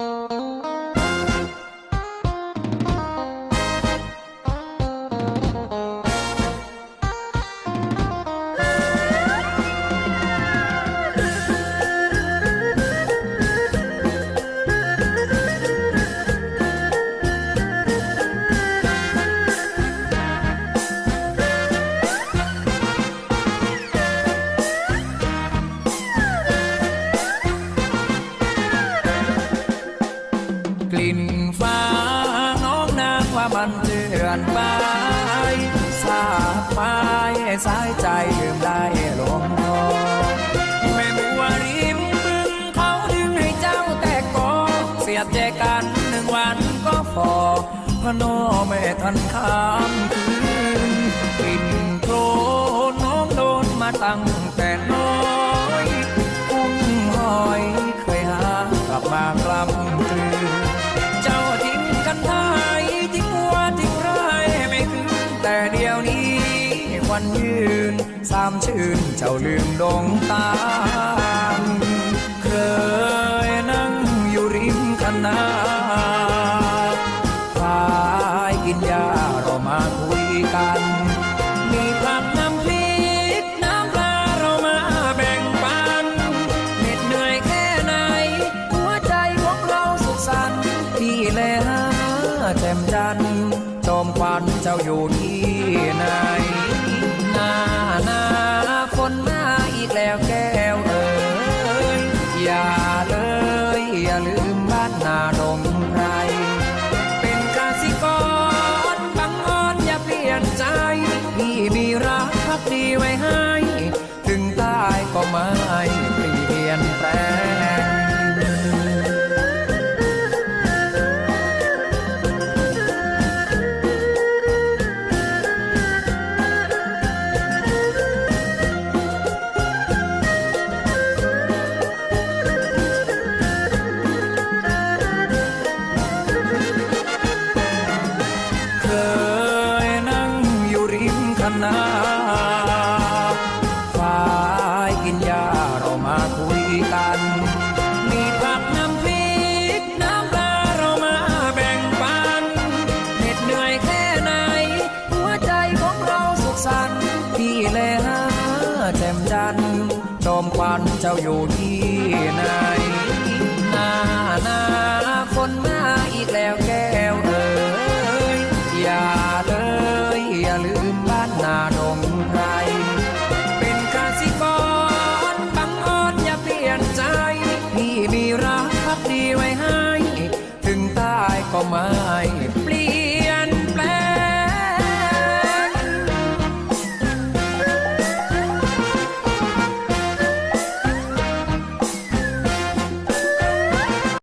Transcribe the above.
Música กลิ่นฟ้า น้องนางว่ามันเจือนไปสาบไปสายใจลืมได้ลงคอแม่บัวริมบึงเขาดึงให้เจ้าแต่ก็เสียใจกันหนึ่งวันก็ฟอพะโนไม่ทันข้ามคืนกลิ่นโคลนน้องโดนมาตั้ง วันยืน สามชื่นเจ้าลืมดงตาเคยนั่งอยู่ริมคันนาฝ่ายกินยาเรามาคุยกัน มีผักน้ำพริกน้ำปลาเรามาแบ่งปันเหน็ดเหนื่อยแค่ไหน หัวใจของเราสุขสันต์ที่แลแจ่มจันทร์จอมควันเจ้าอยู่ที่ไหน ดีไว้ให้ ถึงตายก็ไม่เปลี่ยนแปลงนั่ง คุยกัน มีผักน้ำพริกน้ำปลาเรามาแบ่งปันเหน็ดเหนื่อยแค่ไหน หัวใจของเราสุขสันต์ที่แลหาแจ่มจันทร์จอมควันเจ้าอยู่ที่ไหนหน้าหน้าฝนมาอีกแล้วแก้วเอ๋ยอย่าเลยอย่าลืมบ้านนาดงไพร ดีไว้ให้ ถึงตายก็ไม่